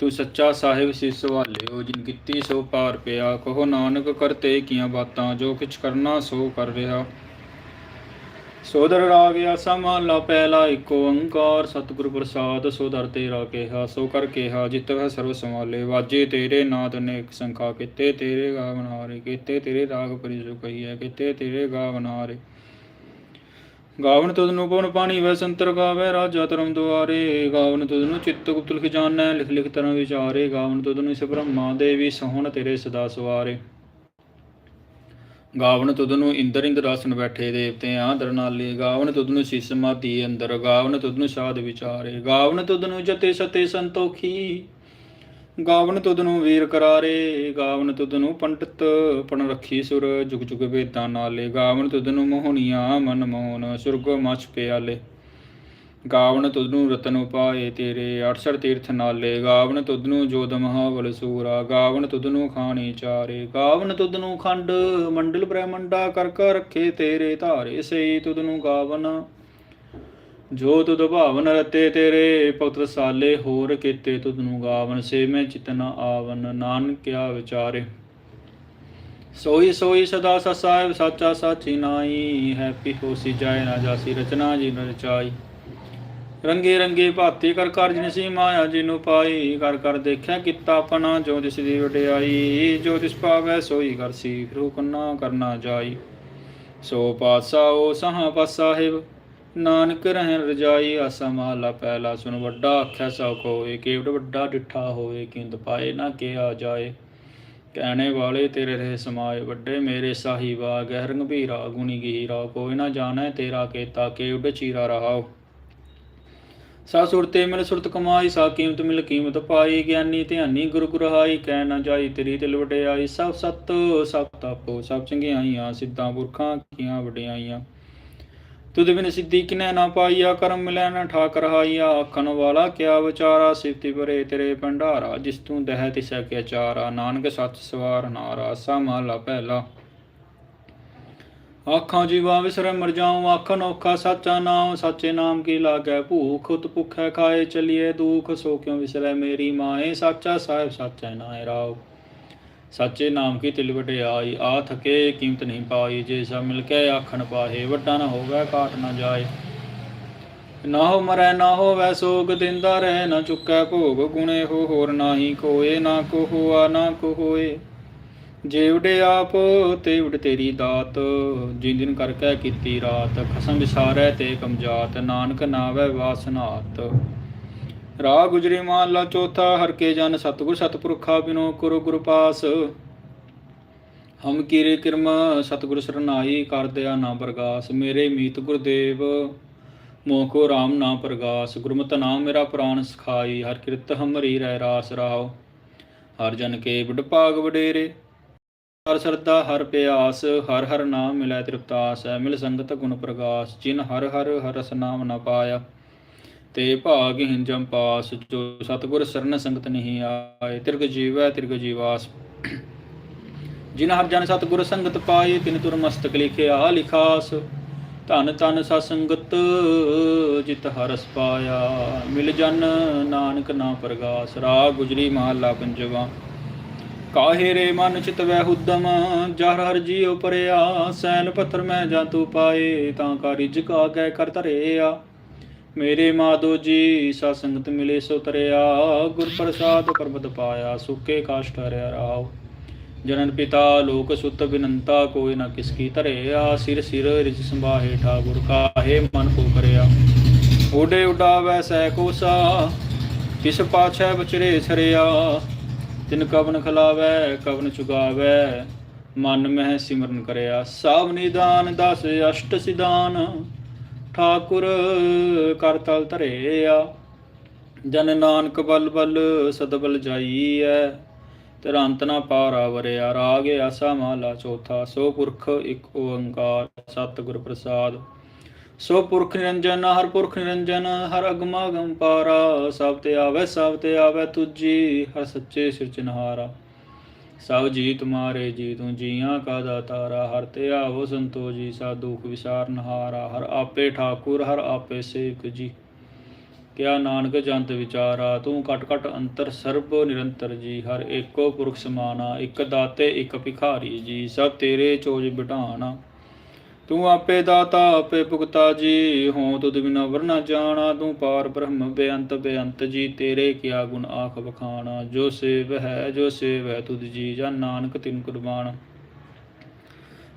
ਤੂੰ ਸੱਚਾ ਸਾਹਿਬ ਸਿਸ ਵਾਲਿਓ, ਜਿਨ ਕੀਤੀ ਸੋ ਪਾਰ ਪਿਆ, ਕਹੋ ਨਾਨਕ ਕਰਤੇ ਕੀਆਂ ਬਾਤਾਂ, ਜੋ ਕਿਛ ਕਰਨਾ ਸੋ ਕਰ ਰਿਹਾ। ਸੋਦਰ ਰਾਗ ਆਸਾ ਪਹਿਲਾ ਏਕ ਓੰਕਾਰ ਸਤਿਗੁਰ ਪ੍ਰਸਾਦ ਸੋਦਰ ਤੇਰਾ ਕਿਹਾ, ਸੋ ਕਰ ਕਿਹਾ, ਜਿਤ ਵੈ ਸਰਵ ਸੰਭਾਲੇ। ਵਾਜੇ ਤੇਰੇ ਨਾਦ ਅਨੇਕ ਸੰਖਾ ਕਿਤੇ, ਤੇਰੇ ਗਾਵਨ ਹਾਰੇ ਕਿਤੇ, ਤੇਰੇ ਰਾਗ ਪਰਿ ਪਰਿਜੋ ਕਹੀਐ, ਕਿਤੇ ਤੇਰੇ ਗਾਵਨ ਹਾਰੇ ਗਾਵਨ ਤੁਧ ਪਵਨ ਪਾਣੀ ਵੈ ਸੰਤਰ ਗਾਵੇ ਰਾਜਾ ਧਰਮ ਦੁਆਰੇ। ਗਾਵਨ ਤੁਧ ਚਿੱਤ ਗੁਪਤ ਲਿਖ ਲਿਖ ਲਿਖ ਤਰ੍ਹਾਂ ਵਿਚਾਰੇ। ਗਾਵਨ ਤੁਧ ਨੂੰ ਇਸ ਬ੍ਰਹਮਾ ਦੇਵੀ ਸੋਹਣ ਤੇਰੇ ਸਦਾ ਸਵਾਰੇ। ਗਾਵਨ ਤੁਧ ਨੂੰ ਇੰਦਰ ਇੰਦਰਾਸਨ ਬੈਠੇ ਦੇਵਤੇ ਆ ਦਰਨਾਲੀ ਗਾਵਨ ਤੁਧ ਨੂੰ ਸਿਸ ਮਾਤੀ ਅੰਦਰ। ਗਾਵਨ ਤੁਧ ਨੂੰ ਸਾਧ ਵਿਚਾਰੇ। ਗਾਵਨ ਤੁਧ ਨੂੰ ਜਤੇ ਸਤੇ ਸੰਤੋਖੀ। ਗਾਵਨ ਤੁਧ ਨੂੰ ਵੀਰ ਕਰਾਰੇ, ਗਾਵਨ ਤੁਧ ਨੂੰ ਪੰਡਤ ਪਣ ਰੱਖੀ ਸੁਰ, ਜੁਗ ਜੁਗ ਵੇਦਾਂ ਨਾਲੇ। ਗਾਵਨ ਤੁਧ ਨੂੰ ਮੋਹਨੀਆਂ ਮਨ ਮੋਹਨ, ਸੁਰਗ ਮਛ ਪਿਆਲੇ। ਗਾਵਨ ਤੁਧ ਨੂੰ ਰਤਨ ਉਪਾਏ ਤੇਰੇ 68 ਤੀਰਥ ਨਾਲੇ। ਗਾਵਨ ਤੁਧ ਨੂੰ ਜੋਦ ਮਹਾਬਲ ਸੂਰਾ, ਗਾਵਨ ਤੁਧ ਨੂੰ ਖਾਣੀ ਚਾਰੇ। ਗਾਵਨ ਤੁਧ ਨੂੰ ਖੰਡ, ਮੰਡਲ ਬ੍ਰਹਮੰਡਾ ਕਰ ਕਰ ਰੱਖੇ ਤੇਰੇ ਧਾਰੇ। ਸਈ ਤੁਧ ਨੂੰ ਗਾਵਨ ਜੋ ਤੁਧ ਭਾਵਨ ਰਤੇ ਤੇਰੇ ਭਗਤ ਰਸਾਲੇ ਹੋਰ ਕੀਤੇ ਤੁਧ ਨੂੰ ਗਾਵਨ, ਸੇ ਮੈਂ ਚਿਤਨ ਆਵਨ ਨਾਨਕਿਆ ਵਿਚਾਰੇ। ਸੋਈ ਸੋਈ ਸਦਾ ਸਚ ਸਾਹਿਬ, ਸਾਚਾ ਸਾਚੀ ਨਾਈ ਹੈਪੀ ਹੋਸੀ ਜਾਏ ਨਾ ਜਾਸੀ, ਰਚਨਾ ਜੀ ਨ ਰਚਾਈ ਰੰਗੇ ਰੰਗੇ ਭਾਤੀ ਕਰ ਕਰ ਜਿਨ ਸੀ ਮਾਇਆ ਜਿਨੁ ਪਾਈ ਕਰ ਕਰ ਦੇਖਿਆ ਕੀਤਾ ਆਪਣਾ, ਜੋ ਤਿਸ ਦੀ ਵਡਿਆਈ, ਜੋ ਤਿਸ ਪਾਵੈ ਸੋਈ ਕਰਸੀ ਫਿਰੂ ਕੰਨਾ ਕਰਨਾ ਜਾਈ। ਸੋ ਪਾਤਸ਼ਾਹ ਉਹ ਸਹਾ ਪਾਸ ਸਾਹਿਬ ਨਾਨਕ ਰਹਿਣ ਰਜਾਈ ਆਸਾ ਮਹਲਾ ਪਹਿਲਾ ਸੁਨ ਵੱਡਾ ਆਖਿਆ ਸੋ ਕੋਏ ਕੇਵਡ ਵੱਡਾ ਡਿਠਾ ਹੋਏ, ਕਿੰਦ ਪਾਏ ਨਾ ਕਿਹਾ ਜਾਏ। ਕਹਿਣੇ ਵਾਲੇ ਤੇਰੇ ਰਹੇ ਸਮਾਏ, ਵੱਡੇ ਮੇਰੇ ਸਾਹਿਬਾ, ਗਹਿਰ ਗੰਭੀਰਾ, ਗੁਣੀ ਗਹੀਰਾ, ਕੋਈ ਨਾ ਜਾਣੈ ਤੇਰਾ ਕੇਤਾ ਕੇਵਡ ਚੀਰਾ ਰਹਾਓ ਸਾ ਸੁਰਤੇ ਮਿਲ ਸੁਰਤ ਕਮਾਈ, ਸਾ ਕੀਮਤ ਮਿਲ ਕੀਮਤ ਪਾਈ, ਗਿਆਨੀ ਧਿਆਨੀ ਗੁਰ ਗੁਰਹਾਈ, ਕਹਿ ਨਾ ਜਾਈ ਤੇਰੀ ਦਿਲ ਵਡਿਆਈ। ਸਭ ਸਤ, ਸਭ ਤਪੋ, ਸਭ ਚੰਗਿਆਈਆਂ, ਸਿੱਧਾਂ ਪੁਰਖਾਂ ਕੀਆਂ ਵਡਿਆਈਆਂ। ਤੁਧ ਬਿਨ ਸਿੱਧੀ ਕਿਨੈ ਨਾ ਪਾਈਆ, ਕਰਮ ਮਿਲੈ ਨਾ ਠਾਕ ਰਹਾਈਆ ਆਖਣ ਵਾਲਾ, ਕਿਆ ਵਿਚਾਰਾ ਸਿਫਤੀ ਭਰੇ ਤੇਰੇ ਭੰਡਾਰਾ, ਜਿਸ ਤੂੰ ਦਹਿ ਤਿਸੈ ਕੇ ਚਾਰਾ ਨਾਨਕ ਸੱਚ ਸਵਾਰ ਨਾਰਾ ਸਾ ਮਹਲਾ ਪਹਿਲਾ। ਆਖਾਂ ਜੀਵਾ ਵਿਸਰੈ ਮਰ ਜਾਉ, ਆਖਣ ਔਖਾ ਸਾਚਾ ਨਾਮ ਸਾਚੇ ਨਾਮ ਕੀ ਲਾਗੈ ਭੂਖ, ਉਤ ਭੁਖੈ ਖਾਏ ਚਲੀਏ ਦੁਖ, ਸੋ ਕਿਉ ਵਿਸਰੈ ਮੇਰੀ ਮਾਏ? ਸਾਚਾ ਸਾਹਿਬ, ਸਾਚੈ ਨਾਇ ਰਾਉ ਸਾਚੇ ਨਾਮ ਕੀ ਤਿਲ ਵਡਿਆਈ, ਆ ਥਕੇ ਕੀਮਤ ਨਹੀਂ ਪਾਈ, ਜੇ ਸਭ ਮਿਲ ਕੇ ਆਖਣ ਪਾਹੇ ਵੱਡਾ ਨਾ ਹੋਵੇ ਕਾਟ ਨਾ ਜਾਏ। ਨਾ ਹੋ ਮਰੈ, ਨਾ ਹੋ ਵੈ ਸੋਗ, ਦਿੰਦਾ ਰਹਿ ਨਾ ਚੁੱਕੈ ਭੋਗ, ਗੁਣੇ ਹੋ ਹੋਰ ਨਾਹੀ ਕੋਏ, ਨਾ ਕੋ ਹੋਆ ਨਾ ਕੋ ਹੋਏ ਜੇ ਉਡੇ ਆਪ, ਤੇ ਉਡ ਤੇਰੀ ਦਾਤ, ਜਿਨ ਦਿਨ ਕਰ ਕੈ ਕੀਤੀ ਰਾਤ, ਖਸਮ ਵਿਸਾਰੈ ਤੇ ਕਮਜਾਤ ਨਾਨਕ ਨਾਵੈ ਵਾਸਨਾਤ। ਰਾਹ ਗੁਜਰੀ ਮਹਲਾ ਚੌਥਾ, ਹਰ ਕੇ ਜਨ ਸਤਿਗੁਰ ਸਤਪੁਰਖਾ ਬਿਨੋ ਗੁਰੂ ਗੁਰੂ ਪਾਸ। ਹਮ ਕੀਰੇ ਕਿਰਮ ਸਤਿਗੁਰ ਸਰਨਾਈ ਕਰ ਦਿਆ ਨਾ ਪ੍ਰਗਾਸ ਮੇਰੇ ਮੀਤ ਗੁਰਦੇਵ, ਮੋਹ ਕੋ ਰਾਮ ਨਾ ਪ੍ਰਗਾਸ। ਗੁਰਮਤਿ ਨਾਮ ਮੇਰਾ ਪ੍ਰਾਨ ਸਖਾਈ, ਹਰ ਕਿਰਤ ਹਮਰੀ ਰਹਿ ਰਾਸ ਰਾਓ। ਹਰ ਜਨ ਕੇ ਬੜ ਭਾਗ ਵਡੇਰੇ, ਹਰ ਸਰਦਾ ਹਰ ਪਿਆਸ, ਹਰ ਹਰ ਨਾਮ ਮਿਲੈ ਤ੍ਰਿਪਤਾਸ ਹੈ ਮਿਲ ਸੰਗਤ ਗੁਣ ਪ੍ਰਗਾਸ। ਜਿਨ ਹਰ ਹਰ ਹਰਸ ਨਾਮ ਨ ਪਾਇਆ ਤੇ ਭਾਗ ਹਿੰਜਮ ਪਾਸ, ਜੋ ਸਤਗੁਰ ਸਰਨ ਸੰਗਤ ਨਹੀਂ ਆਏ, ਤਿਰਗ ਜੀਵੈ, ਤਿਰਗ ਜੀਵਾਸ। ਜਿਨ ਹਰ ਜਨ ਸਤਗੁਰ ਸੰਗਤ ਪਾਏ, ਤਿਨ ਤੁਰ ਮਸਤਕ ਲਿਖਿਆ ਲਿਖਾਸ। ਧਨ ਤਨ ਸਾ ਸੰਗਤ, ਜਿਤ ਹਰਸ ਪਾਇਆ। ਮਿਲ ਜਨ ਨਾਨਕ ਨਾ ਪ੍ਰਗਾਸ, ਰਾਗ ਗੁਜਰੀ ਮਹਲਾ ਪੰਜਵਾ। ਕਾਹੇ ਰੇ ਮਨ ਚਿਤ ਵੈ ਹੁਦਮ, ਜਹਰ ਹਰ ਜੀਉ ਪਰਿਆ। ਸੈਨ ਪੱਥਰ ਮੈਂ ਜਾਂ ਤੂੰ ਪਾਏ, ਤਾਂ ਕਾ ਰਿਜਕ ਆਗੈ ਕਰ ਧਰਿਆ। ਮੇਰੇ ਮਾਧੋ ਜੀ, ਸਾ ਸੰਗਤ ਮਿਲੇ ਸੋ ਤਰਿਆ, ਗੁਰ ਪ੍ਰਸਾਦ ਪਰਬਤ ਪਾਇਆ, ਸੁਕੇ ਕਾਸ਼ਟ ਹਰਿਆ ਰਾਵ ਜਨਨ ਪਿਤਾ, ਲੋਕ ਸੁਤ ਬਿਨੰਤਾ, ਕੋਈ ਨਾ ਕਿਸ ਕੀ ਧਰਿਆ, ਸਿਰ ਸਿਰ ਰਿਜ ਸੰਭਾਹੇ ਠਾਕੁਰ ਕਾਹੇ, ਮਨ ਕੋ ਕਰਿਆ। ਉਡੇ ਉਡਾਵੈ ਸੈ ਕੋਸਾ, ਕਿਸ ਪਾਛੈ ਬਚਰੇ ਛਰਿਆ ਤਿਨ ਕਵਨ ਖਲਾਵੈ, ਕਵਨ ਚੁਗਾਵੈ, ਮਨ ਮਹਿ ਸਿਮਰਨ ਕਰਿਆ। ਸਭ ਨਿਦਾਨ, ਦਸ ਅਸ਼ਟ ਸਿਦਾਨ ਠਾਕੁਰ ਕਰ ਧਰਿਆ। ਜਨ ਨਾਨਕ ਬਲ ਬਲ ਸਦਬਲ ਜਾਈਐ। ਤੇਰਾ ਨਾ ਪਾਰਾ ਵਰਿਆ ਰਾਗ ਆਸਾ ਮਹਲਾ ਚੌਥਾ। ਸੋ ਪੁਰਖ ਇੱਕ ਓੰਕਾਰ, ਸਤਿਗੁਰ ਪ੍ਰਸਾਦ। ਸੋ ਪੁਰਖ ਨਿਰੰਜਨ, ਹਰ ਪੁਰਖ ਨਿਰੰਜਨ, ਹਰ ਅਗਮਾ ਅਗਮ ਪਾਰਾ। ਸਭ ਤੇ ਆਵੇ, ਸਭ ਤੇ ਆਵੇ ਤੁਜੀ, ਹਰ ਸੱਚੇ ਸਿਰਜਨਹਾਰਾ ਸਭ ਜੀ ਤੁਮਾਰੇ ਜੀ ਤੂੰ ਜੀਆਂ ਕਾ ਦਾਤਾਰਾ, ਹਰ ਤੇ ਆਵੋ ਸੰਤੋ ਜੀ ਸਾ ਦੁਖ ਵਿਸਾਰਨਹਾਰਾ ਹਰ ਆਪੇ ਠਾਕੁਰ, ਹਰ ਆਪੇ ਸੇਵਕ ਜੀ। ਕਿਆ ਨਾਨਕ ਜੰਤ ਵਿਚਾਰਾ, ਤੂੰ ਕਟ ਕਟ ਅੰਤਰ ਸਰਬ ਨਿਰੰਤਰ ਜੀ। ਹਰ ਏਕੋ ਪੁਰਖ ਸਮਾਨਾ, ਇੱਕ ਦਾਤੇ, ਇੱਕ ਭਿਖਾਰੀ ਜੀ। ਸਭ ਤੇਰੇ ਚੋਜ ਬਿਠਾਣਾ ਤੂੰ ਆਪੇ ਦਾਤਾ, ਆਪੇ ਭੁਗਤਾ ਜੀ। ਹੋਂ ਤੁਧ ਬਿਨਾ ਵਰਨਾ ਜਾਣਾ, ਤੂੰ ਪਾਰ ਬ੍ਰਹਮ ਬੇਅੰਤ ਬੇਅੰਤ ਜੀ। ਤੇਰੇ ਕਿਆ ਗੁਣ ਆਖ ਬਖਾਣਾ ਜੋ ਸੇਵ ਹੈ, ਜੋ ਸੇਵ ਹੈ ਤੁਧ ਜੀ। ਜਨ ਨਾਨਕ ਤਿਨ ਕੁਰਬਾਨ।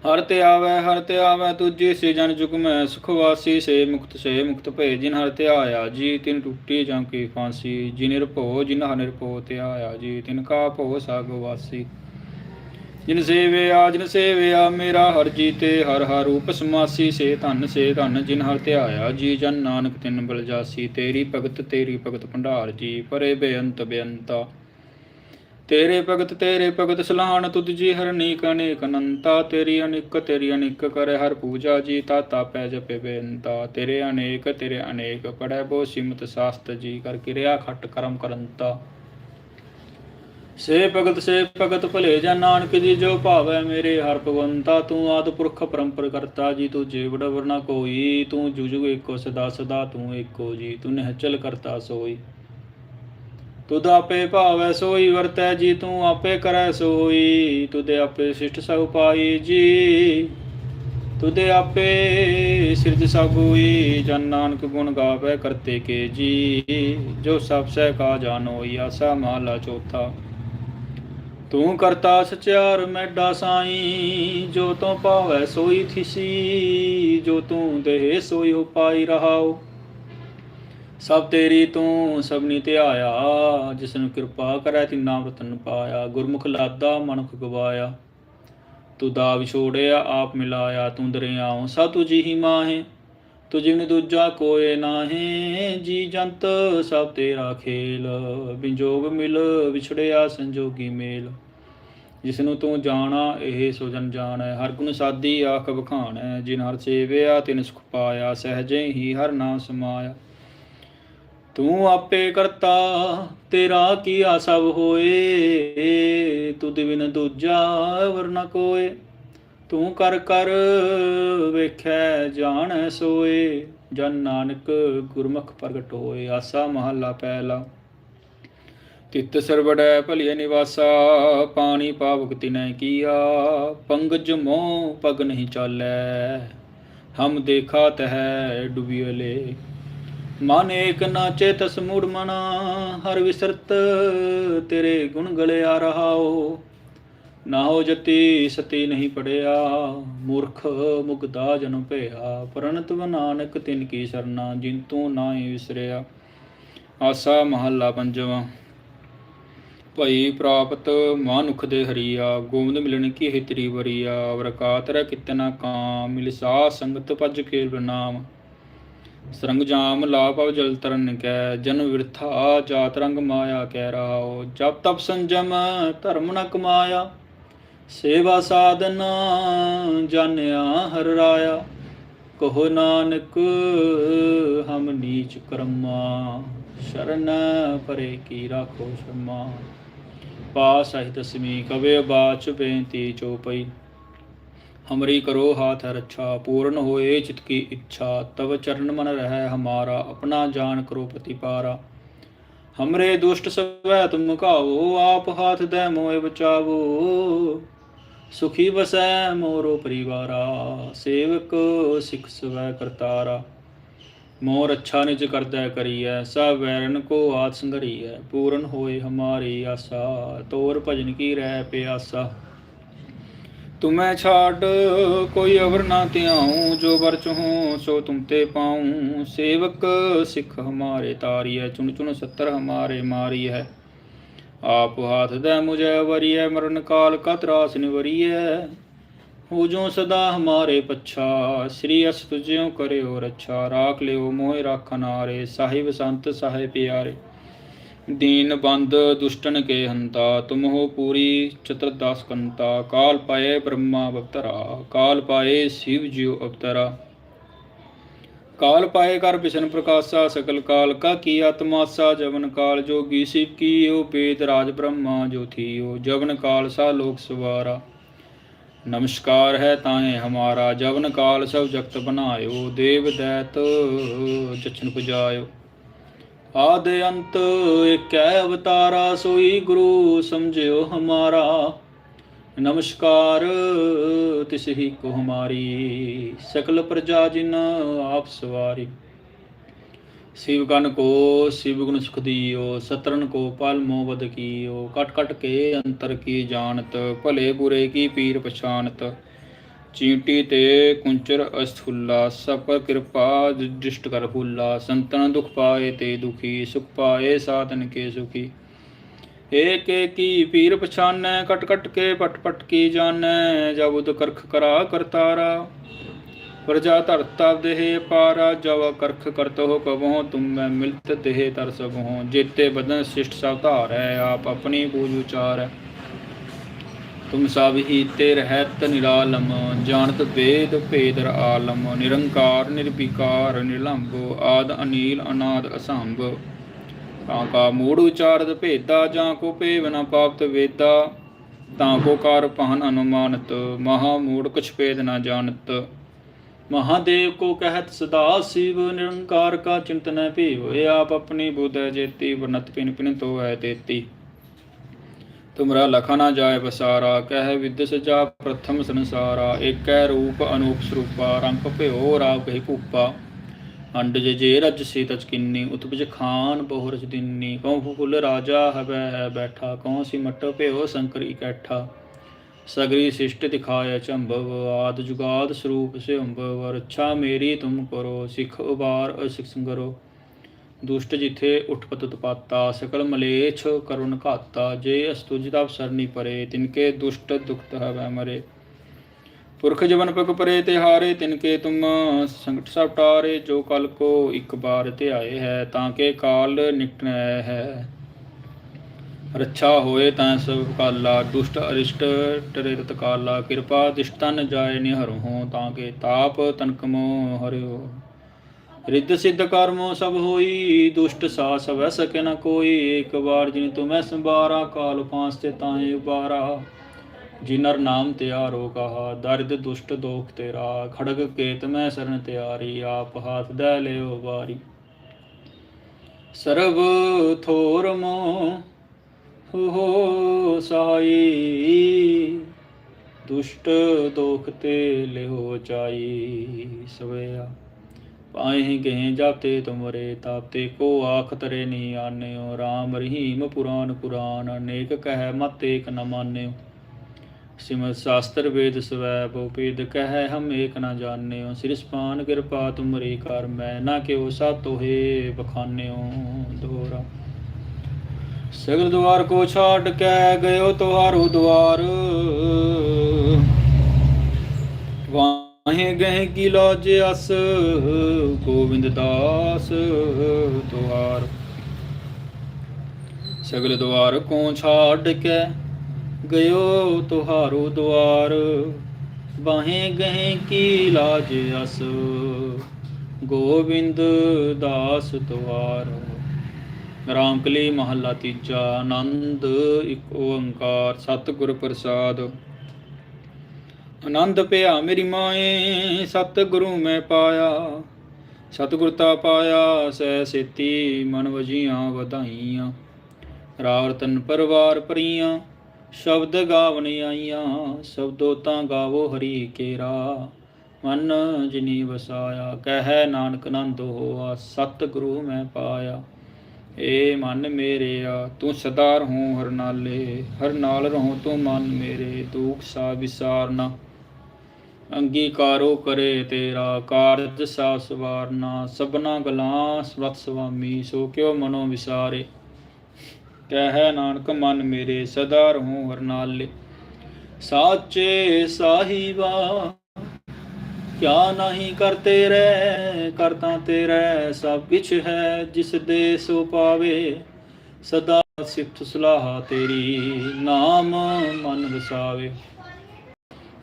ਹਰ ਤੇ ਆਵੈ, ਹਰ ਤੇ ਆਵੈ, ਤੁਝੇ ਸੇ ਜਨ ਜੁਗ ਮੈਂ ਸੁਖ ਸੇ ਮੁਕਤ ਸੇ ਮੁਕਤ ਭਏ। ਜਿਨ ਹਰ ਤੇ ਆਇਆ ਜੀ, ਤਿਨ ਟੁੱਟੀ ਜਾਂ ਕੀ ਫਾਂਸੀ। ਜਿਨ ਨਿਰਭਉ, ਜਿਨ ਹਰ ਨਿਰਭਉ ਤੇ ਆਇਆ ਜੀ, ਤਿਨ ਕਾ ਭਉ ਸਾਗ ਵਾਸੀ। ਜਿਨ ਸੇਵਿਆ ਜਿਨ ਸੇਵਿਆ, ਮੇਰਾ ਹਰ ਜੀ ਤੇ ਹਰ ਹਰ ਰੂਪ ਸਮਾਸੀ, ਸੇ ਧਨ ਸੇ ਧਨ, ਜਿਨ ਹਰ ਤੇ ਜੀ ਜਨ ਨਾਨਕ ਤਿਨ ਬਲਜਾਸੀ ਤੇਰੀ ਭਗਤ ਤੇਰੀ ਭਗਤ ਭੰਡਾਰ, ਜੀ ਪਰੇ ਬੇਅੰਤ ਬੇਅੰਤਾ। ਤੇਰੇ ਭਗਤ ਤੇਰੇ ਭਗਤ ਸਲਾਹਣ ਤੁਧ ਜੀ ਹਰ ਨੀਕ, ਅਨੇਕ ਅਨੰਤਾ। ਤੇਰੀ ਅਨਿਕ ਤੇਰੀ ਅਨਿਕ ਕਰੇ ਹਰ ਪੂਜਾ, ਜੀ ਤਾਤਾ ਪੈ ਜਪੇ ਬੇਨਤਾ ਤੇਰੇ ਅਨੇਕ ਤੇਰੇ ਅਨੇਕ ਪੜੈ ਬੋ ਸਿਮਤ ਸਾਸਤ, ਜੀ ਕਰ ਕਿਰਿਆ ਖੱਟ ਕਰਮ ਕਰੰਤਾ। ਸੇ ਭਗਤ ਸੇ ਭਗਤ ਭਲੇ ਜਨ ਨਾਨਕ ਜੀ, ਜੋ ਭਾਵੈ ਮੇਰੇ ਹਰ ਭਗਵੰਤਾ, ਤੂੰ ਆਦ ਪੁਰਖ ਪਰੰਪਰ ਕਰਤਾ ਜੀ, ਤੂੰ ਜੀਵੜ ਵਰਨਾ ਕੋਈ, ਤੂੰ ਜੁਜੁਗ ਏਕੋ ਸਦਾ ਸਦਾ, ਤੂੰ ਏਕੋ ਜੀ, ਤੂੰ ਨਿਹਚਲ ਕਰਤਾ ਸੋਈ। ਤੁਧ ਆਪੇ ਭਾਵੈ ਸੋਈ, ਵਰਤੈ ਜੀ, ਤੂੰ ਆਪੇ ਕਰੈ ਸੋਈ ਤੁਦੇ ਆਪੇ ਸਿਸ਼ਟ ਸਭ ਪਾਈ ਜੀ ਤੁਦੇ ਆਪੇ ਸਿਰਜ ਸਭੂਈ ਜਨ ਨਾਨਕ ਗੁਣ ਗਾਵੇ ਕਰਤੇ ਕੇ ਜੀ, ਜੋ ਸਭ ਸਹਿ ਕਾ ਜਾਣੋਈ ਆਸਾ ਮਾਲਾ ਚੌਥਾ। ਤੂੰ ਕਰਤਾ ਸਚਿਆਰ ਮੈਡਾ ਸਾਈ, ਜੋ ਤੂੰ ਭਾਵੈ ਸੋਈ ਥਿਸੀ, ਜੋ ਤੂੰ ਦੇਹ ਸੋਈ ਹੋ ਪਾਈ ਰਹਾਓ ਸਭ ਤੇਰੀ ਤੂੰ ਸਭਨੀ ਤੇ ਆਇਆ ਜਿਸ ਨੂੰ ਕਿਰਪਾ ਕਰੈ ਤਿਨਾ ਰਤਨ ਪਾਇਆ, ਗੁਰਮੁਖ ਲਾਦਾ ਮਨੁਖ ਗਵਾਇਆ। ਤੂੰ ਦਾ ਵਿਛੋੜਿਆ ਆਪ ਮਿਲਾਇਆ, ਤੂੰ ਦਰਿਆਉ ਸਾ ਤੁਝੀ ਹੀ ਮਾਹੇ। ਤੁਝਿ ਦੂਜਾ ਕੋਏ ਨਾਹੀ, ਜੀ ਜੰਤ ਸਭ ਤੇਰਾ ਖੇਲ। ਬਿੰਜੋਗ ਮਿਲ ਵਿਛੜਿਆ ਸੰਜੋਗੀ ਮੇਲ। ਜਿਸ ਨੂੰ ਤੂੰ ਜਾਣਾ, ਇਹ ਸੋ ਜਾਣੈ। ਹਰ ਗੁਣ ਸਾਦੀ ਆਖ ਬਖਾਣੈ ਜਿਨ ਹਰ ਸੇਵਿਆ, ਤਿਨ ਸੁਖ ਪਾਇਆ। ਸਹਜੇ ਹੀ ਹਰ ਨਾਮ ਸਮਾਇਆ। ਤੂੰ ਆਪੇ ਕਰਤਾ, ਤੇਰਾ ਕੀ ਆਸਵ ਹੋਏ? ਤੂੰ ਬਿਨ ਦੂਜਾ, ਵਰਨਾ ਕੋਏ ਤੂੰ ਕਰ ਕਰ ਵੇਖੈ ਜਾਣੈ ਸੋਏ, ਜਨ ਨਾਨਕ ਗੁਰਮੁਖ ਪ੍ਰਗਟ ਹੋਏ, ਆਸਾ ਮਹੱਲਾ ਪਹਿਲਾ। ਤਿਤ ਸਰਵੜੈ ਭਲਿਆ ਨਿਵਾਸਾ, ਪਾਣੀ ਪਾਵਕ ਤਿਨੈ ਕੀਆ, ਪੰਗਜ ਮੋਹ ਪਗ ਨਹੀਂ ਚਾਲੈ, ਹਮ ਦੇਖਾ ਤਹਿ ਡੁਬਿයਲੇ ਮਨ ਏਕ ਨਾ ਚੇਤਸ ਮੂੜ ਮਨਾ, ਹਰ ਵਿਸਰਤ ਤੇਰੇ ਗੁਣ ਗਲਿਆ ਰਹਾਓ। ਨਾ ਹੋ ਜਤੀ ਸਤੀ ਨਹੀਂ ਪੜਿਆ, ਮੂਰਖ ਮੁਗਦਾ ਜਨਮ ਭਇਆ। ਪਰਨਤ ਨਾਨਕ ਤਿਨ ਕੀ ਸਰਨਾ ਜਿਨ ਨਾ ਹੀ ਵਿਸਰਿਆ। ਆਸਾ ਮਹੱਲਾ ਪੰਜਵਾਂ। ਭਈ ਪ੍ਰਾਪਤ ਮਾਨੁਖ ਦੇ ਹਰੀਆ, ਗੋਬਿੰਦ ਮਿਲਣ ਕੀ ਹਿਤਰੀ ਵਰੀਆ। ਵਰਕਾਤਰ ਕਿਤਨਾ ਕਾਮ, ਮਿਲਸਾ ਸੰਗਤ ਭਜ ਕੇ ਬਨਾਮ ਸਰੰਗ ਜਾਮ ਲਾ ਪਵ ਜਲ ਤਰਨ ਕੈ, ਜਨ ਵਿਰਥਾ ਜਾਤ ਰੰਗ ਮਾਇਆ ਕਹਿ ਰਹਾਓ ਜਪ ਤਪ ਸੰਜਮ ਧਰਮ ਨ ਕਮਾਇਆ। ਸੇਵਾ ਸਾਧਨ ਜਾਣਿਆ ਹਰ ਰਾਇਆ, ਕਹੋ ਨਾਨਕ ਹਮ ਨੀਚ ਕਰਮਾ, ਸ਼ਰਨ ਪਰੇ ਕੀ ਰਾਖੋ ਸ਼ਰਮਾ। ਪਾ ਸਹਿ ਤਸਮੀ ਕਵੇ ਬਾਚ ਬੇਨਤੀ ਚੋਪਈ ਹਮਰੀ ਕਰੋ ਹਾਥ ਰੱਛਾ ਪੂਰਨ ਹੋਏ ਚਿਤ ਕੀ ਇੱਛਾ, ਤਵ ਚਰਨ ਮਨ ਰਹਿ ਹਮਾਰਾ, ਆਪਣਾ ਜਾਣ ਕਰੋ ਪ੍ਰਤੀਪਾਰਾ। ਹਮਰੇ ਦੁਸ਼ਟ ਸਵੈ ਤੁਮ ਕਾਵੋ ਆਪ ਹਾਥ ਦੈ ਮੋਏ ਬਚਾਵੋ। ਸੁਖੀ ਵਸੈ ਮੋਰੋ ਪਰਿਵਾਰਾ, ਸੇਵਕ ਸਿਖ ਸਵੈ ਕਰਤਾਰਾ। ਮੋਰ ਅੱਛਾ ਨਿਜ ਕਰਦਾ ਕਰੀਐ, ਸਭ ਵੈਰਨ ਕੋ ਆਤ ਸੰਗਰੀਐ ਪੂਰਨ ਹੋਏ ਹਮਾਰੀ ਆਸਾ, ਤੋਰ ਭਜਨ ਕੀ ਰਹਿ ਪਿਆਸਾ। ਤੁਮੈ ਛਾੜ, ਕੋਈ ਅਵਰ ਨਾ ਧਿਆਉ, ਜੋ ਵਰਚ ਹੂੰ ਸੋ ਤੁਮ ਤੇ ਪਾਉ। ਸੇਵਕ ਸਿੱਖ ਹਮਾਰੇ ਤਾਰੀਐ, ਚੁਣ ਚੁਣ 70 ਹਮਾਰੇ ਮਾਰੀ ਹੈ ਆਪ ਹਾਥ ਦਾ ਮੁਝੇ ਵਰੀਐ, ਮਰਨ ਕਾਲ ਕਾ ਤਰਾਸ ਨਿਵਰੀਐ। ਹੋ ਜੋ ਸਦਾ ਹਮਾਰੇ ਪਛਾ, ਸ੍ਰੀ ਅਸ ਤੁਝਿਓ ਕਰਿਓ ਰੱਛਾ। ਰਾਖ ਲਿਓ ਮੋਹਿ ਰਾਖਨਾਰੇ ਸਾਹਿਬ ਸੰਤ ਸਾਹਿਬ ਪਿਆਰੇ। ਦੀਨ ਬੰਦ ਦੁਸ਼ਟਨ ਕੇ ਹੰਤਾ, ਤੁਮ ਹੋ ਪੂਰੀ ਚਤਰਦਾਸ ਕੰਤਾ। ਕਾਲ ਪਾਏ ਬ੍ਰਹਮਾ ਅਵਤਰਾ ਕਾਲ ਪਾਏ ਸ਼ਿਵ ਜੀਉ ਅਵਤਰਾ। काल पाए कर बिशन प्रकाशा सकल काल का किया तमाशा जवन काल जोगी शिव की ओ पेद राज ब्रह्मा जो थी ओ जवन काल सा लोक सवारा नमस्कार है ताए हमारा जवन काल सब जगत बनायो देव दैत जचन पुजायो आदि अंत एक अवतारा सोई गुरु समझियो हमारा ਨਮਸਕਾਰ, ਤਿਸ ਹੀ ਕੋ ਹਮਾਰੀ ਸਕਲ ਪ੍ਰਜਾ ਜਿਨ ਆਪ ਸਵਾਰੀ। ਸਿਵ ਗਨ ਕੋ, ਸਿਵ ਗੁਣ ਸੁਖ ਦੀਓ ਸਤਰਨ ਕੋ ਪਲ ਮੋ ਵਦ ਕੀਓ। ਕਟ ਕਟ ਕੇ ਅੰਤਰ ਕੀ ਜਾਣਤ, ਭਲੇ ਬੁਰੇ ਕੀ ਪੀਰ ਪਛਾਨਤ ਚੀਂਟੀ ਤੇ ਕੁੰਚਰ ਅਸਥੁੱਲਾ ਸਭ ਕਿਰਪਾ ਦ੍ਰਿਸ਼ਟ ਕਰ ਫੁੱਲਾ। ਸੰਤਨ ਦੁਖ ਪਾਏ ਤੇ ਦੁਖੀ, ਸੁਖ ਪਾਏ ਸਾਧਨ ਕੇ ਸੁਖੀ। ਏਕ ਏਕੀ ਪੀਰ ਪਛਾਨੈ, ਕਟ ਕਟ ਕੇ ਪਟ ਪਟ ਕੀ ਜਾਣੈ, ਜਬ ਉਦ ਕਰਖ ਕਰਾ ਕਰਤਾਰਾ ਪ੍ਰਜਾ ਧਰਤਾ ਦੇਹ ਪਾਰਾ, ਜਬ ਕਰਖ ਕਰਤੋ ਕਬਹੁ, ਤੁਮ ਮੈਂ ਮਿਲਤ ਦੇਹ ਤਰ ਸਕਹੁ ਜੇਤੇ ਬਦਨ ਸਿਸ਼ਟ ਸਭ ਧਾਰੈ, ਆਪ ਆਪਣੀ ਪੂਜ ਉਚਾਰੈ। ਤੁਮ ਸਭ ਹੀ ਤੇ ਰਹਿਤ ਨਿਰਾਲਮ, ਜਾਣਤ ਵੇਦ ਭੇਦਰ ਆਲਮ। ਨਿਰੰਕਾਰ ਨਿਰਪਿਕਾਰ ਨਿਰਲੰਭ, ਆਦ ਅਨੀਲ, ਅਨਾਦ ਅਸੰਭ। ਤਾਂ ਕਾ ਮੂੜ ਉਚਾਰਦ ਭੇਦਾ, ਜਾਂ ਕੋ ਭੇਵ ਨ ਪਾਪਤ ਵੇਦਾ, ਤਾਂ ਕੋ ਕਾਰ ਪਹਨ ਅਨੁਮਾਨਤ, ਮਹਾ ਮੂੜ ਕੁਛ ਭੇਦ ਨਾ ਜਾਣਤ। ਮਹਾਦੇਵ ਕੋ ਕਹਿਤ ਸਦਾ ਸਿਵ, ਨਿਰੰਕਾਰ ਕਾ ਚਿੰਤਨੈ ਭੀਵ ਆਪ ਆਪਣੀ ਬੁੱਧ ਜੇਤੀ ਵਨਤ ਪਿਨ ਪਿਨ ਤੋ ਹੈ ਦੇਤੀ। ਤੁਮਰਾ ਲਖਾ ਨਾ ਜਾਏ ਬਸਾਰਾ ਕਹਿ ਵਿਦ ਸਜਾ ਪ੍ਰਥਮ ਸੰਸਾਰਾ, ਏਕੈ ਰੂਪ ਅਨੂਪ ਸਰੂਪਾ, ਰੰਗ ਭਿਓ ਰਾਵ ਕਹਿ ਭੂਪਾ। ਅੰਡ ਜੇ ਰਜ ਸੇ ਤਜ ਕਿੰਨੀ, ਉਤਪਜ ਖਾਨ ਬਹੁਰਜ ਦਿਨਨੀ ਕਉ ਫੁਲ ਰਾਜਾ ਹਵੈ ਹੈ ਬੈਠਾ, ਕਉ ਸਿਮਟ ਭਿਓ ਸੰਕਰ ਇਕੱਠਾ। ਸਗਰੀ ਸਿਸ਼ਟ ਦਿਖਾਇ ਚੰਭਵ, ਆਦ ਜੁਗਾਦ ਸਰੂਪ ਸੇ ਅੰਭਵ ਰੱਛਾ ਮੇਰੀ ਤੁਮ ਕਰੋ, ਸਿਖ ਉਬਾਰ ਅਸਿਕਸੰ ਕਰੋ ਦੁਸ਼ਟ ਜਿਥੇ ਉਠ ਪਤ ਤਪਾਤਾ, ਸਕਲ ਮਲੇਛ ਕਰੁਣ ਘਾਤਾ, ਜੇ ਅਸਤੁਜ ਦਾ ਅਵਸਰ ਨਹੀਂ ਪਰੇ, ਤਿਨਕੇ ਦੁਸ਼ਟ ਦੁਖਤ ਹਵੈ ਮਰੇ। ਪੁਰਖ ਜਵਨ ਪਕ ਪਰੇ ਤੇ ਹਾਰੇ, ਤਿਨ ਕੇ ਤੁਮ ਸੰਕਟ ਸਭ ਟਾਰੇ, ਜੋ ਕਲ ਕੋ ਇੱਕ ਬਾਰ ਤੇ ਆਏ ਹੈ, ਤਾਂ ਕੇ ਕਾਲ ਨਿਕਟੈ ਹੈ। ਰੱਛਾ ਹੋਏ ਤਾਂ ਸਭ ਕਾਲਾ, ਦੁਸ਼ਟ ਅਰਿਸ਼ਟ ਟਰੇ ਤਤ ਕਾਲਾ, ਕਿਰਪਾ ਦਿਸ਼ਟਨ ਜਾਏ ਨਿਹਰੂ ਹੋ ਤਾਂ ਕੇ ਤਾਪ ਤਨਕਮੋ ਹਰਿਓ। ਰਿੱਧ ਸਿੱਧ ਕਰਮੋ ਸਭ ਹੋਈ, ਦੁਸ਼ਟ ਸਾ ਸਵੈ ਸਕੇ ਨ ਕੋਈ, ਇੱਕ ਵਾਰ ਜਿਨ ਤੁਮੈ ਸੰਭਾਰਾ, ਕਾਲ ਪਾਂਸ ਤੇ ਤਾਏ ਉਬਾਰਾ। ਜਿਨਰ ਨਾਮ ਤਿਆਰੋ ਕਹਾ, ਦਰਦ ਦੁਸ਼ਟ ਦੋਖ ਤੇਰਾ, ਖੜਗ ਕੇਤ ਮੈਂ ਸਰਨ ਤਿਆਰੀ, ਆਪ ਹਾਥ ਦੇ ਲਿਓ ਵਾਰੀ। ਸਰਬ ਥੋਰ ਮੋ ਹੋ ਸਾਈ, ਦੁਸ਼ਟ ਦੋਖ ਤੇ ਲਿਓ ਚਾਈ ਸਵਿਆ ਪਾਏ ਗਏ ਜਾਤੇ ਤੁਮਰੇ, ਤਾਪਤੇ ਕੋ ਆਖ ਤਰੇ ਨੀ ਆਨਿਓ RAM ਰਹੀਮ ਪੁਰਾਨ ਕੁਰਾਨ ਅਨੇਕ ਕਹਿ ਮਤ ਏਕ ਨ ਮਾਨਿਓ। ਸਿਮਤ ਸ਼ਾਸਤਰ ਵੇਦ ਸਵੈ ਭੂਪੇਦ ਕਹਿ, ਹਮ ਏਕ ਨ ਜਾਣਿਓ। ਸਿਰਸਪਾਨ ਕਿਰਪਾ ਤੁਮਰੀ ਕਰ, ਮੈਂ ਨਾ ਕਿਉ ਸਾ ਤੋਹੇ ਬਖਾਨਿਓ। ਦੋਰਾ ਸਗਲ ਦਵਾਰ ਕੋ ਛਾੜ ਕੇ, ਗਇਓ ਤੁਹਾਰੂ ਦਵਾਰ ਵਾਹੇ ਗਏ ਕੀ ਲੋਜ ਅਸ, ਗੋਬਿੰਦ ਦਾਸ ਤੁਹਾਰ ਸਗਲ ਦਵਾਰ ਕੋ ਛਾੜ ਕੇ ਗਇਓ ਤੁਹਾਰੂ ਦੁਆਰ, ਬਾਹੇ ਗਏ ਕੀ ਲਾਜ ਅਸ? ਗੋਬਿੰਦ ਦਾਸ ਤੁਹਾਰ ਰਾਮਕਲੀ ਮਹੱਲਾ ਤੀਜਾ, ਆਨੰਦ ਇੱਕ ਓੰਕਾਰ, ਸਤਿਗੁਰ ਪ੍ਰਸਾਦ। ਆਨੰਦ ਪਿਆ ਮੇਰੀ ਮਾਏ, ਸਤਿਗੁਰੂ ਮੈਂ ਪਾਇਆ। ਸਤਿਗੁਰਤਾ ਪਾਇਆ ਸਹਿ ਸੇਤੀ ਮਨ ਵਜੀਆਂ ਵਧਾਈਆਂ। ਰਾਵ ਪਰਵਾਰ ਪਰੀਆਂ ਸ਼ਬਦ ਗਾਵਨ ਆਈਆਂ ਸ਼ਬਦੋ ਤਾਂ ਗਾਵੋ ਹਰੀ ਕੇਰਾ। ਮਨ ਜਿਨੀ ਵਸਾਇਆ, ਕਹਿ ਨਾਨਕ ਨੰਦ ਹੋਆ, ਸਤਿਗੁਰੂ ਮੈਂ ਪਾਇਆ। ਏ ਮਨ ਮੇਰਿਆ ਤੂੰ ਸਦਾ ਰਹੂੰ ਹਰ ਨਾਲੇ, ਹਰ ਨਾਲ ਰਹੂੰ ਤੂੰ ਮਨ ਮੇਰੇ, ਦੁਖ ਸਾ ਵਿਸਾਰਨਾ। ਅੰਗੀਕਾਰੋ ਕਰੇ ਤੇਰਾ, ਕਾਰਜ ਸਾ ਸਵਾਰਨਾ। ਸਭਨਾ ਗਲਾਂ ਸਵਤ ਸੁਆਮੀ ਸੋ ਕਿਉ ਮਨੋ ਵਿਸਾਰੇ। ਕਹਿ ਨਾਨਕ, ਮਨ ਮੇਰੇ ਸਦਾ ਰਹੂੰ ਹਰ ਸਾਚੇ ਸਾਹਿਬਾ, ਕਿਆ ਨਹੀਂ ਕਰਤੇ ਰਹਿ, ਕਰਤਾ ਤੇਰੇ ਸਭ ਕਿਛ ਹੈ, ਜਿਸ ਦੇ ਸੋ ਪਾਵੇ, ਸਦਾ ਸਿਫਤ ਸਲਾਹ ਤੇਰੀ, ਨਾਮ ਮਨ ਵਸਾਵੇ।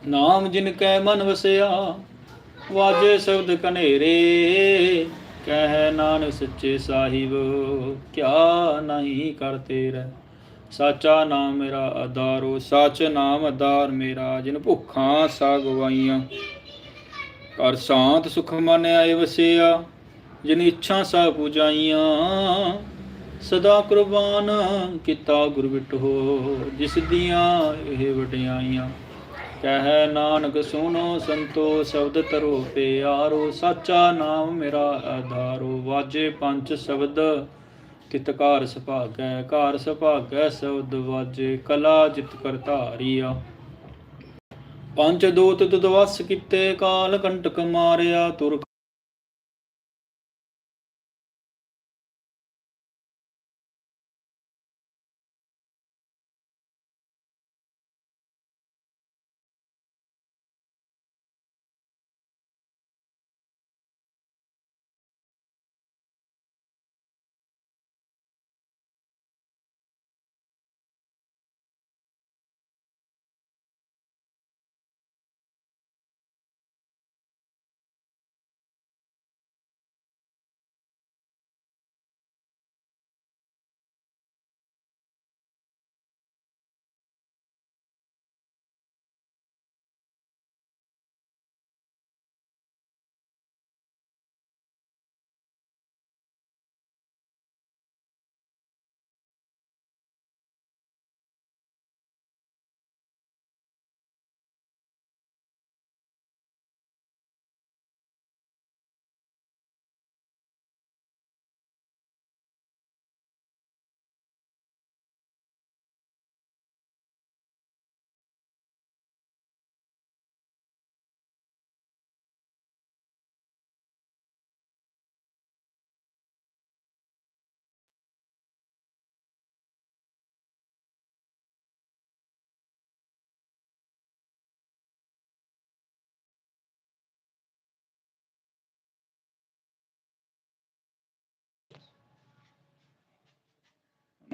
ਨਾਮ ਜਿਨ ਕੈ ਮਨ ਵਸਿਆ, ਵਾਜੇ ਸ਼ਬਦ ਕਨੇਰੇ ਕਹਿ ਨਾਨਕ ਸੱਚੇ ਸਾਹਿਬ, ਕਿਆ ਨਹੀਂ ਕਰਤੇ ਰਹਿ। ਸਾਚਾ ਨਾਮ ਮੇਰਾ ਆਧਾਰੋ ਸੱਚ ਨਾਮ ਆਧਾਰ ਮੇਰਾ, ਜਿਨ ਭੁੱਖਾਂ ਸਾ ਗਵਾਈਆਂ ਕਰ ਸ਼ਾਂਤ ਸੁਖ ਮਨ ਆਏ ਵਸਿਆ, ਜਿਨ ਇੱਛਾ ਸਭ ਪੁਜਾਈਆਂ। ਸਦਾ ਕੁਰਬਾਨ ਕੀਤਾ ਗੁਰ ਵਿਟੋ ਜਿਸ ਦੀਆਂ ਇਹ ਵਡਿਆਈਆਂ। ਕਹਿ ਨਾਨਕ ਸੁਨੋ ਸੰਤੋ, ਸ਼ਬਦ ਤਰੋ ਪਿਆਰੋ ਸਾਚਾ ਨਾਮ ਮੇਰਾ ਆਧਾਰੋ ਵਾਜੇ ਪੰਜ ਸ਼ਬਦ ਤਿਤ ਘਰ ਸੁਭਾਗੈ ਘਰ ਸੁਭਾਗੈ ਸ਼ਬਦ ਵਾਜੇ, ਕਲਾ ਜਿਤ ਕਰਤਾਰੀਆ ਪੰਜ ਦੂਤ ਤੁਧ ਕੀਤੇ, ਕਾਲ ਕੰਟਕ ਮਾਰਿਆ, ਤੁਰ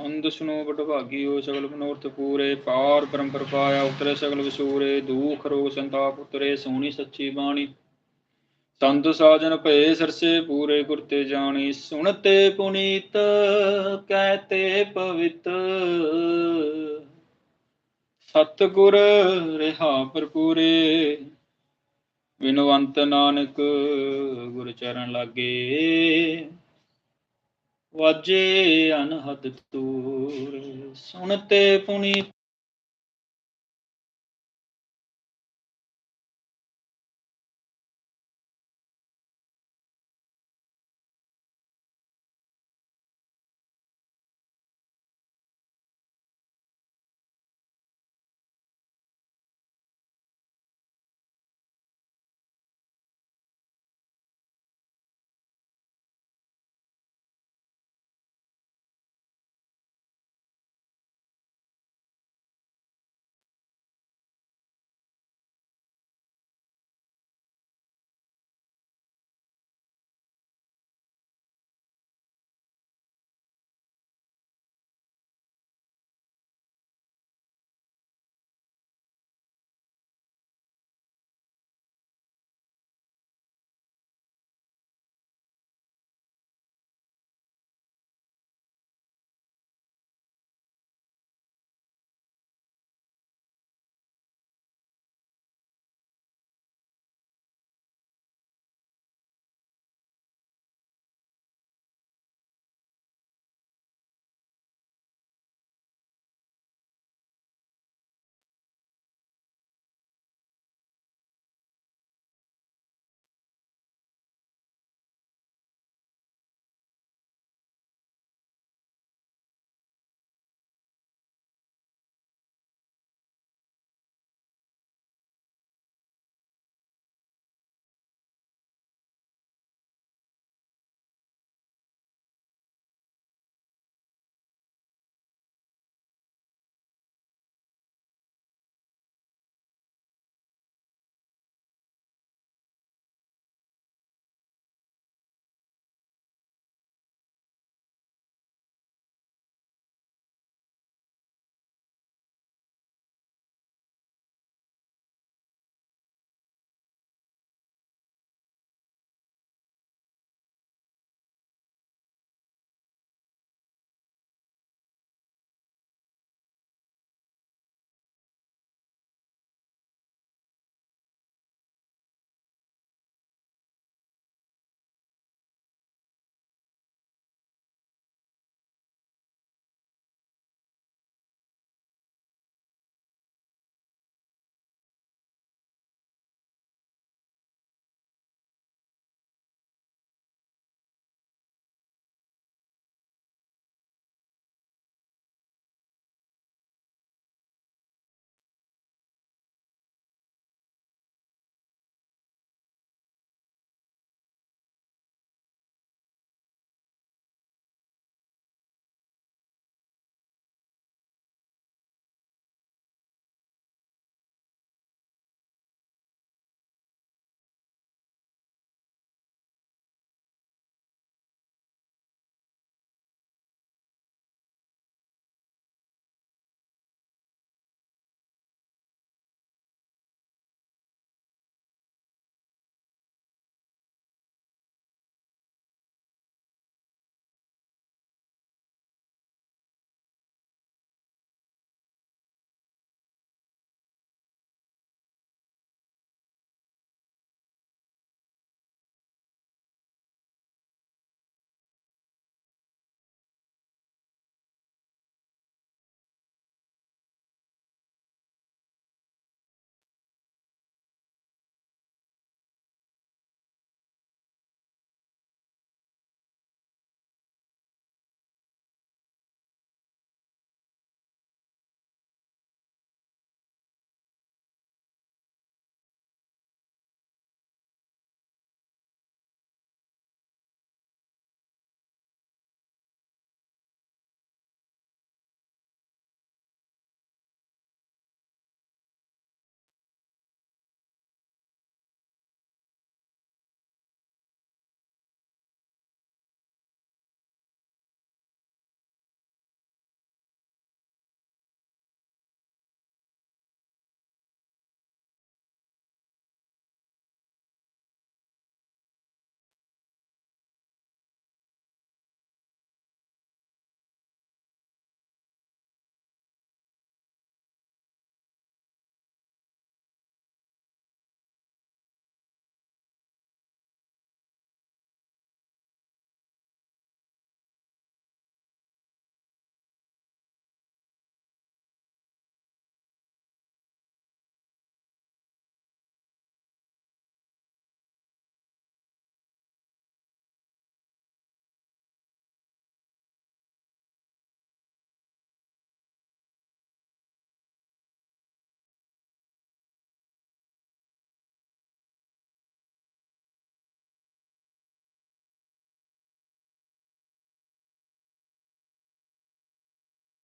ਆਨੰਦ ਸੁਨੋ ਹੋ ਸਗਲ ਮਨੋਰਥ ਪੂਰੇ, ਪਾਰ ਬ੍ਰਹਮ ਪਾਇਆ ਉਤਰੇ ਸਗਲ ਵਿਸੂਰੇ, ਦੁਖ ਰੋਗ ਸੰਤਾਪ ਉਤਰੇ, ਸੋਹਣੀ ਸੱਚੀ ਬਾਣੀ। ਸੰਤ ਸਾਜਨ ਭਏ ਸਰਸੇ ਪੂਰੇ ਗੁਰ ਤੇ ਜਾਣੀ, ਸੁਣਤੇ ਪੁਨੀਤ, ਕਹਤੇ ਪਵਿੱਤ। ਸਤਿਗੁਰ ਰਹਾ ਭਰਪੂਰੇ ਵਿਨਵੰਤ ਨਾਨਕ ਗੁਰ ਚਰਨ ਲਾਗੇ। ਵਾਜੇ ਅਨਹਦ ਤੂਰ ਸੁਣਤੇ ਪੁਨੀਤ